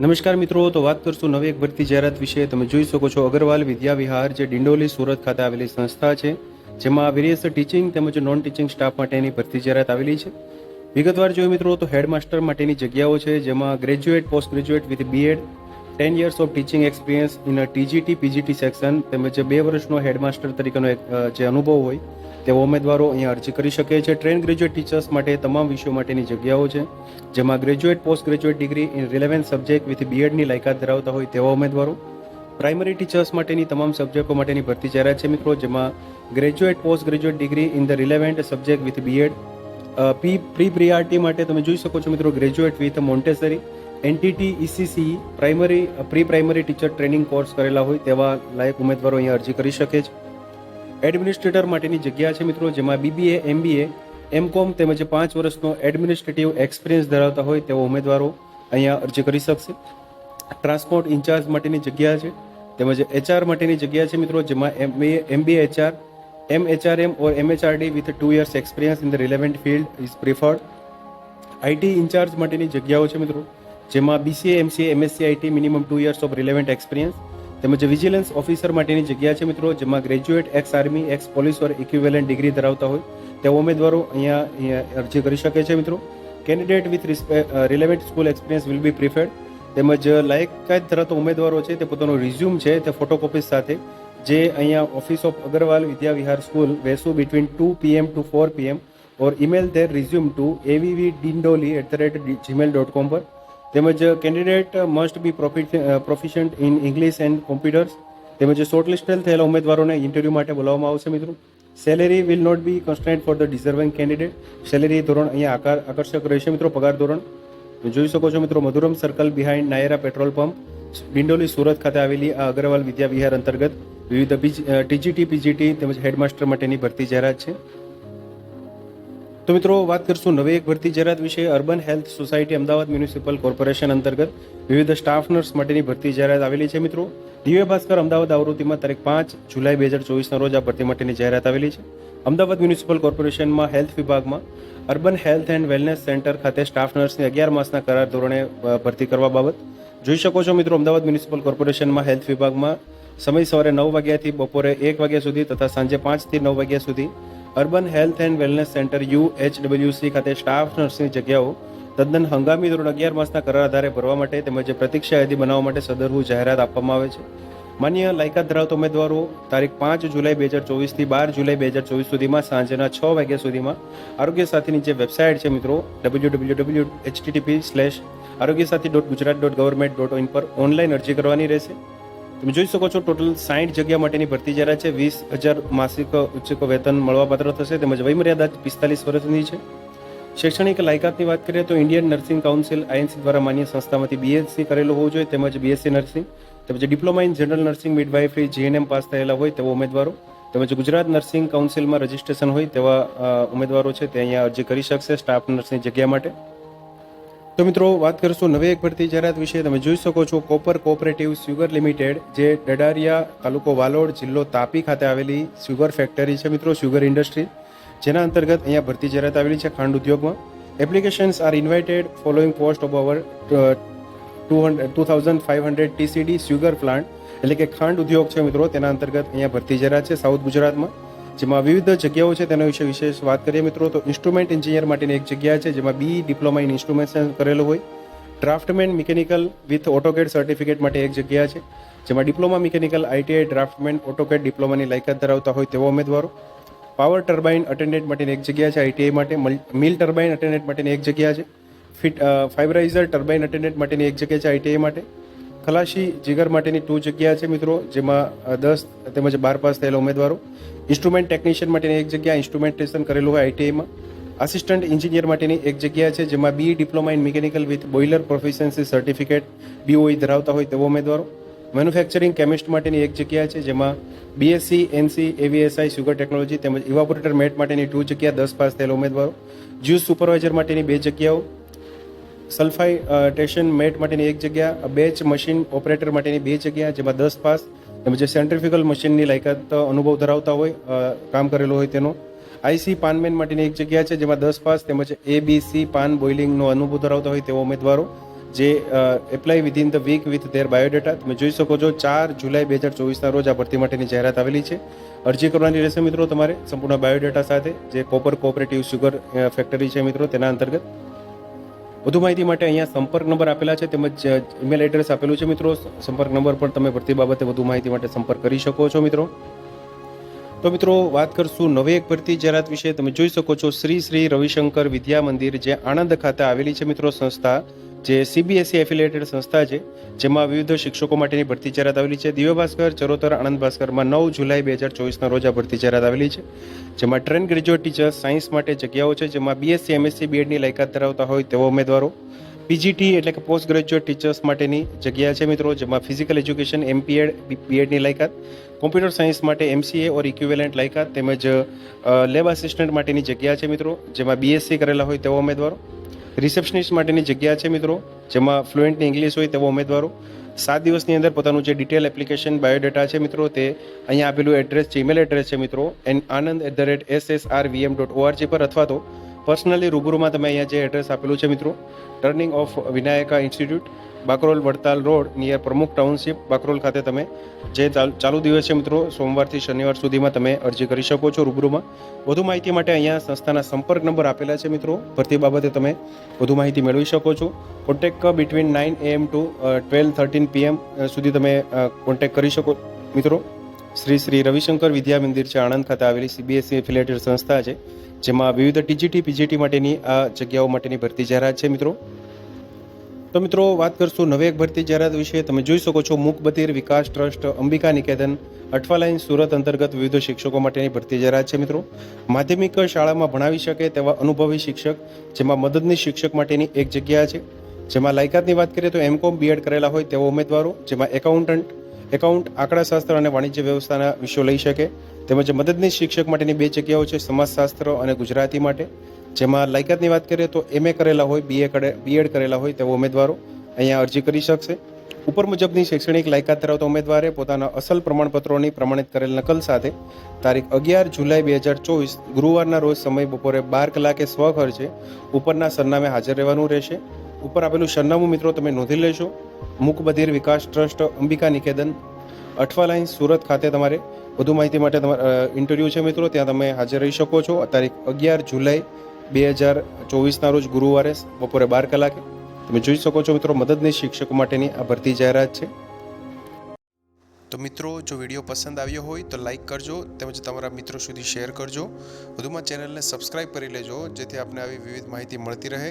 નમસ્કાર મિત્રો, તો વાત કરશું નવી એક ભરતી જાહેરાત વિશે. તમે જોઈ શકો છો, અગરવાલ વિદ્યા વિહાર જે ડિંડોલી સુરત ખાતે આવેલી સંસ્થા છે, જેમાં વેરિયસ ટીચિંગ તેમજ નોન ટીચિંગ સ્ટાફ માટેની ભરતી જાહેરાત આવેલી છે. વિગતવાર જોઈએ મિત્રો, તો હેડમાસ્ટર માટેની જગ્યાઓ છે, જેમાં graduate post graduate with BEd ten years of teaching experience in TGT PGT section તેમજ બે વર્ષનો હેડમાસ્ટર તરીકેનો જે અનુભવ હોય તેવા ઉમેદવારો અહીંયા અરજી કરી શકે છે. ટ્રેન ગ્રેજ્યુએટ ટીચર્સ માટે તમામ વિષયો માટેની જગ્યાઓ છે, જેમાં graduate post graduate degree in relevant subject with બીએડની લાયકાત ધરાવતા હોય તેવા ઉમેદવારો પ્રાઇમરી ટીચર્સ માટેની તમામ સબ્જેક્ટો માટેની ભરતી જાહેરાત છે મિત્રો, જેમાં graduate post graduate degree in the relevant subject with BEd p pri priority માટે તમે જોઈ શકો છો મિત્રો graduate with Montessori NTT ECC primary pre primary teacher training course કરેલા હોય તેવા લાયક ઉમેદવારો અહીંયા અરજી કરી શકે છે. એડમિનિસ્ટ્રેટર માટેની જગ્યા છે મિત્રો, જેમાં બીબીએ એમબીએ એમકોમ તેમજ પાંચ વર્ષનો એડમિનિસ્ટ્રેટિવ એક્સપિરિયન્સ ધરાવતા હોય તેવા ઉમેદવારો અહીંયા અરજી કરી શકશે. ટ્રાન્સપોર્ટ ઇન્ચાર્જ માટેની જગ્યા છે, તેમજ એચઆર માટેની જગ્યા છે મિત્રો, જેમાં MBA MBA HR M HRM or MHRD with two years experience in the relevant field is preferred IT incharge માટેની જગ્યાઓ છે મિત્રો જેમાં BCA MCA MSc IT minimum two years of relevant experience તેમજ વિજિલન્સ ઓફિસર માટેની જગ્યા છે મિત્રો, જેમાં graduate ex army ex police or equivalent degree ધરાવતા હોય. તેવા ઉમેદવારો અહીંયા અરજી કરી શકે છે મિત્રો. Candidate with relevant school experience will be preferred તેમજ લાયકાત ધરાવતા ઉમેદવારો છે, તે પોતાનો રિઝ્યુમ છે, તે ફોટોકોપીસ સાથે. જે અહીંયા office of Agarwal Vidya Vihar school Vesu between two PM to four PM or email their resume to AVV Dindoli at the rate Gmail dot com પર. તેમજ candidate must be proficient in English and computers. તેમજ shortlisted થયેલા ઉમેદવારોને interview માટે બોલાવવામાં આવશે મિત્રો. Salary will not be constant for the deserving candidate. Salary ધોરણ અહીંયા આકાર, આકર્ષક રહેશે મિત્રો, પગાર ધોરણ. જોઈ શકો છો મિત્રો, Madhuram circle behind Nayara petrol pump. Dindoli, Surat ખાતે આવેલી આ અગ્રવાલ વિદ્યા વિહાર અંતર્ગત વિવિધ ટીજીટી, પીજીટી તેમજ હેડમાસ્ટર માટેની ભરતી જાહેરાત છે. તો મિત્રો, વાત કરશું નવી એક ભરતી જાહેરાત વિશે. Urban health society Ahmedabad municipal corporation અંતર્ગત વિવિધ સ્ટાફ નર્સ માટેની ભરતી જાહેરાત આવેલી છે મિત્રો. દિવ્ય ભાસ્કર અમદાવાદ આવૃત્તિમાં તારીખ પાંચ જુલાઈ બે હજાર ચોવીસના રોજ આ ભરતી માટેની જાહેરાત આવેલી છે. અમદાવાદ મ્યુનિસિપલ કોર્પોરેશનમાં હેલ્થ વિભાગમાં urban health and wellness centre ખાતે સ્ટાફ નર્સની અગિયાર માસના કરાર ધોરણે ભરતી કરવા બાબત. જોઈ શકો છો મિત્રો, અમદાવાદ મ્યુનિસિપલ કોર્પોરેશનમાં હેલ્થ વિભાગમાં સમય સવારે નવ વાગ્યાથી બપોરે એક વાગ્યા સુધી તથા સાંજે પાંચથી નવ વાગ્યા સુધી urban health and wellness centre U H WC ખાતે સ્ટાફ નર્સની જગ્યાઓ તદ્દન હંગામી ધોરણ અગિયાર માસના કરાર આધારે ભરવા માટે તેમજ પ્રતીક્ષા યાદી બનાવવા માટે સદરવું જાહેરાત આપવામાં આવે છે. માન્ય લાયકાત ધરાવતા ઉમેદવારો તારીખ પાંચ જુલાઈ બે હજાર ચોવીસથી બાર જુલાઈ બે હજાર ચોવીસ સુધીમાં સાંજના છ વાગ્યા સુધીમાં આરોગ્ય સાથીની જે વેબસાઇટ છે મિત્રો W W W HTTP slash Arogya Sathi dot Gujarat dot government dot in પર ઓનલાઈન અરજી કરવાની રહેશે. તમે જોઈ શકો છો, ટોટલ સાઠ જગ્યા માટેની ભરતી જાહેરાત છે, વીસ હજાર માસિક ઉચ્ચક વેતન મળવાપાત્ર થશે. તેમજ વયમર્યાદા પિસ્તાલીસ વર્ષની છે. શૈક્ષણિક લાયકાતની વાત કરીએ તો ઇન્ડિયન નર્સિંગ કાઉન્સિલ આઈએનસી દ્વારા માન્ય સંસ્થામાંથી બીએસસી કરેલું હોવું જોઈએ. તેમજ બીએસસી નર્સિંગ, તેમજ diploma in general nursing midwifery GNM pass થયેલા હોય તેવા ઉમેદવારો, તેમજ ગુજરાત નર્સિંગ કાઉન્સિલમાં રજિસ્ટ્રેશન હોય તેવા ઉમેદવારો છે, તે અહીંયા અરજી કરી શકશે સ્ટાફ નર્સની જગ્યા માટે. તો મિત્રો, વાત કરીશું નવી એક ભરતી જાહેરાત વિશે. તમે જોઈ શકો છો, કોપર કોઓપરેટિવ સ્યુગર લિમિટેડ, જે ડડારિયા તાલુકો વાલોડ જિલ્લો તાપી ખાતે આવેલી સ્યુગર ફેક્ટરી છે મિત્રો, સ્યુગર ઇન્ડસ્ટ્રી. જેના અંતર્ગત અહીંયા ભરતી જાહેરાત આવેલી છે ખાંડ ઉદ્યોગમાં. Applications are invited following post of our two hundred two thousand five hundred TCD sugar plant, એટલે કે ખાંડ ઉદ્યોગ છે મિત્રો, તેના અંતર્ગત અહીંયા ભરતી જાહેરાત છે સાઉથ ગુજરાતમાં. જેમાં વિવિધ જગ્યાઓ છે, તેના વિશે વિશેષ વાત કરીએ મિત્રો, તો ઇન્સ્ટ્રુમેન્ટ એન્જિનિયર માટેની એક જગ્યા છે, જેમાં બી ડિપ્લોમા ઇન ઇન્સ્ટ્રુમેન્ટેશન કરેલું હોય. Draftsman mechanical with AutoCAD certificate માટે એક જગ્યા છે, જેમાં diploma mechanical ITI draftsman AutoCAD ડિપ્લોમાની લાયકાત ધરાવતા હોય તેવા ઉમેદવારો. પાવર ટર્બાઇન અટેન્ડન્ટ માટેની એક જગ્યા છે આઈટીઆઈ માટે. મિલ ટર્બાઇન અટેન્ડન્ટ માટેની એક જગ્યા છે. ફિટ ફાઇબરાઇઝર ટર્બાઇન અટેન્ડન્ટ માટેની એક જગ્યા છે આઈટીઆઈ માટે. ખલાસી જીગર માટેની ટુ જગ્યા છે મિત્રો, જેમાં દસ તેમજ બાર પાસ થયેલા ઉમેદવારો. ઇન્સ્ટ્રુમેન્ટ ટેકનિશિયન માટેની એક જગ્યા ઇન્સ્ટ્રુમેન્ટેશન કરેલું હોય આઈટીઆઈમાં આસિસ્ટન્ટ એન્જિનિયર માટેની એક જગ્યા છે, જેમાં B diploma in mechanical with boiler proficiency certificate BOE ધરાવતા હોય તેવા ઉમેદવારો. મેન્યુફેક્ચરિંગ કેમિસ્ટ માટેની એક જગ્યા છે, જેમાં BSc NC AVSI sugar technology તેમજ ઇવાપોરેટર મેટ માટેની ટુ જગ્યા, દસ પાસ થયેલા ઉમેદવારો. જ્યુસ સુપરવાઇઝર માટેની બે જગ્યાઓ. સલ્ફાઈ ટેશન મેટ માટેની એક જગ્યા બેચ મશીન ઓપરેટર માટેની બે જગ્યા, જેમાં દસ પાસ, તેમજ જે સેન્ટ્રીફ્યુગલ મશીનની લાયકાત અનુભવ ધરાવતા હોય કામ કરેલો હોય તેનો. આઈસી પાનમેન માટેની એક જગ્યા છે, જેમાં દસ પાસ, તેમજ એબીસી પાન બોઇલિંગનો અનુભવ ધરાવતા હોય તેવા ઉમેદવારો, જે apply within the week with their biodata. તમે જોઈ શકો છો, ચાર જુલાઈ બે હજાર ચોવીસના રોજ આ ભરતી માટેની જાહેરાત આવેલી છે. અરજી કરવાની રહેશે મિત્રો તમારે, સંપૂર્ણ બાયોડેટા સાથે, જે કોપર કોઓપરેટિવ સુગર ફેક્ટરી છે મિત્રો તેના અંતર્ગત. વધુ માહિતી માટે અહીંયા સંપર્ક નંબર આપેલા છે તેમજ ઈમેલ એડ્રેસ આપેલું છે મિત્રો. સંપર્ક નંબર પર તમે ભરતી બાબતે વધુ માહિતી માટે સંપર્ક કરી શકો છો મિત્રો. તો મિત્રો, વાત કરશું નવી એક ભરતી જાહેરાત વિશે. તમે જોઈ શકો છો, શ્રી શ્રી રવિશંકર વિદ્યા મંદિર જે આણંદ ખાતે આવેલી છે મિત્રો સંસ્થા. જે સીબીએસઈ એફિલિયેટેડ સંસ્થા છે, જેમાં વિવિધ શિક્ષકો માટેની ભરતી જાહેરાત આવેલી છે. દિવ્ય ભાસ્કર, ચરોતર આણંદ ભાસ્કરમાં નવ જુલાઈ બે હજાર ચોવીસના રોજ આ ભરતી જાહેરાત આવેલી છે. જેમાં ટ્રેન ગ્રેજ્યુએટ ટીચર્સ સાયન્સ માટે જગ્યાઓ છે, જેમાં બીએસસી એમએસસી બીએડની લાયકાત ધરાવતા હોય તેવા ઉમેદવારો. પીજીટી એટલે કે પોસ્ટ ગ્રેજ્યુએટ ટીચર્સ માટેની જગ્યા છે મિત્રો, જેમાં ફિઝિકલ એજ્યુકેશન એમપીએડ બીએડની લાયકાત કોમ્પ્યુટર સાયન્સ માટે એમસીએ ઓર ઇક્વિવેલન્ટ લાયકાત, તેમજ લેબ આસિસ્ટન્ટ માટેની જગ્યા છે મિત્રો, જેમાં બીએસસી કરેલા હોય તેવા ઉમેદવારો. રિસેપ્શનિસ્ટ માટેની જગ્યા છે મિત્રો, જેમાં ફ્લુએન્ટની ઇંગ્લિશ હોય તેવા ઉમેદવારો. સાત દિવસની અંદર પોતાનું જે ડિટેલ એપ્લિકેશન બાયોડેટા છે મિત્રો, તે અહીંયા આપેલું એડ્રેસ છે ઇમેલ એડ્રેસ છે મિત્રો N Anand at the rate S S R VM dot ORG પર અથવા તો પર્સનલી રૂબરૂમાં તમે અહીંયા જે એડ્રેસ આપેલું છે મિત્રો, turning of Vinayaka institute, Bakrol Vadtal road, near Pramukh township, Bakrol ખાતે તમે જે ચાલ- દિવસ છે મિત્રો, સોમવારથી શનિવાર સુધીમાં તમે અરજી કરી શકો છો રૂબરૂમાં. વધુ માહિતી માટે અહીંયા સંસ્થાના સંપર્ક નંબર આપેલા છે મિત્રો, ભરતી બાબતે તમે વધુ માહિતી મેળવી શકો છો. Contact between nine AM to twelve thirteen PM સુધી તમે કોન્ટેક કરી શકો મિત્રો. શ્રી શ્રી રવિશંકર વિદ્યા મંદિર છે, આણંદ ખાતે આવેલી સીબીએસસી એફિલેટેડ સંસ્થા છે. જેમાં વિવિધ ટીજીટી, પીજીટી માટેની આ જગ્યાઓ માટેની ભરતી જાહેરાત છે મિત્રો. તો મિત્રો, વાત કરશું નવી એક ભરતી જાહેરાત વિશે. તમે જોઈ શકો છો મૂક બધિર, વિકાસ ટ્રસ્ટ, અંબિકા નિકેતન અઠવાલાઈન સુરત અંતર્ગત વિવિધ શિક્ષકો માટેની ભરતી જાહેરાત છે મિત્રો. માધ્યમિક શાળામાં ભણાવી શકે તેવા અનુભવી શિક્ષક, જેમાં મદદની શિક્ષક માટેની એક જગ્યા છે. જેમાં લાયકાતની વાત કરીએ તો એમકોમ બીએડ કરેલા હોય તેવા ઉમેદવારો, જેમાં એકાઉન્ટન્ટ એકાઉન્ટ, આંકડાશાસ્ત્ર અને વાણિજ્ય વ્યવસ્થાના વિષયો લઈ શકે. તેમજ મદદનીશ શિક્ષક માટેની બે જગ્યાઓ છે, સમાજશાસ્ત્ર અને ગુજરાતી માટે. જેમાં લાયકાતની વાત કરીએ તો એમએ કરેલા હોય બીએ કરે બીએડ કરેલા હોય તેવા ઉમેદવારો અહીંયા અરજી કરી શકશે. ઉપર મુજબની શૈક્ષણિક લાયકાત ધરાવતા ઉમેદવારે પોતાના અસલ પ્રમાણપત્રોની પ્રમાણિત કરેલ નકલ સાથે તારીખ અગિયાર જુલાઈ બે હજાર ચોવીસ ગુરુવારના રોજ સમય બપોરે બાર કલાકે સ્વખર્ચે ઉપરના સરનામે હાજર રહેવાનું રહેશે. ઉપર આપેલું સરનામું મિત્રો તમે નોંધી લેશો મુકબધિર વિકાસ ટ્રસ્ટ, અંબિકા નિકેતન અઠવા લાઈન સુરત ખાતે તમારે વધુ માહિતી માટે તમારા ઇન્ટરવ્યૂ છે મિત્રો. ત્યાં તમે હાજર રહી શકો છો. તારીખ અગિયાર જુલાઈ બે હજાર ચોવીસના રોજ ગુરુવારે બપોરે બાર કલાકે. તમે જોઈ શકો છો મિત્રો મદદની શિક્ષકો માટેની આ ભરતી જાહેરાત છે. તો મિત્રો, જો વીડિયો પસંદ આવ્યો હોય તો લાઈક કરજો તેમજ તમારા મિત્રો સુધી શેર કરજો. વધુમાં ચેનલને સબસ્ક્રાઇબ કરી લેજો જેથી આપને આવી વિવિધ માહિતી મળતી રહે.